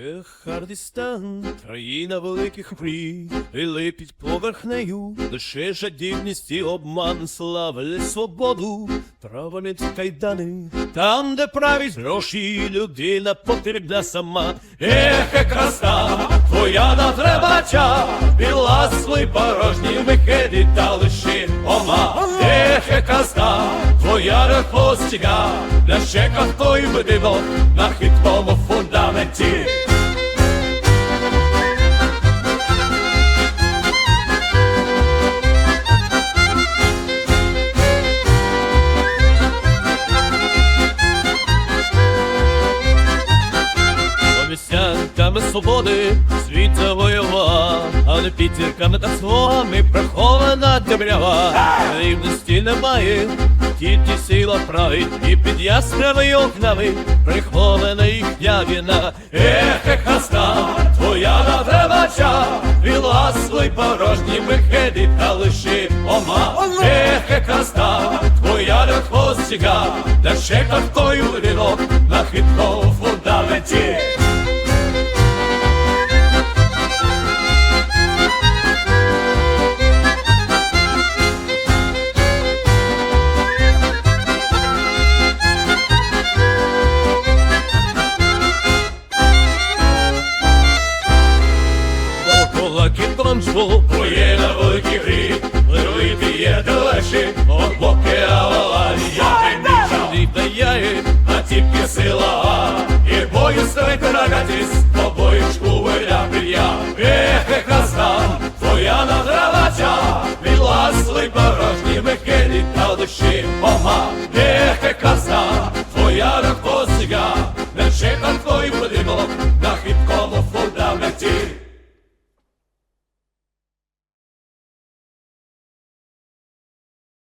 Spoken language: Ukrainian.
Ех, Хардістан, країна великих мрій, і липіть поверхнею, лише жадібність і обман славлять свободу, права не кайдани, там, де править гроші, людина потрібна сама. Ех, краса, твоя натребача, ласли порожні вихеді та лиши ома. Ех, краса, твоя репостіга, для щека той будинок на хиткому фундаменті. Свободи світ завоював, але підзірками та слогами прихована темрява. Рівності немає, тільки сила править, і під ясними окнами прихована їхня віна. Ех, хаста, твоя натребача, і ласли порожні вихиди та лиши ома. Ех, хаста, твоя рехостіга, та ще той будинок на хиткому фундаменті. Кулаки бомжу, Поє на великій грі, Лируйте є далеші, от боки авалалі, я не дає, а тільки сила, і бою стоїть рагатись, по боючку виля пір'я. Ех, краса, твоя надравача, від ласли порожні вихилі та душі. Ома. Ех, краса, твоя рахосіга, не чекав твої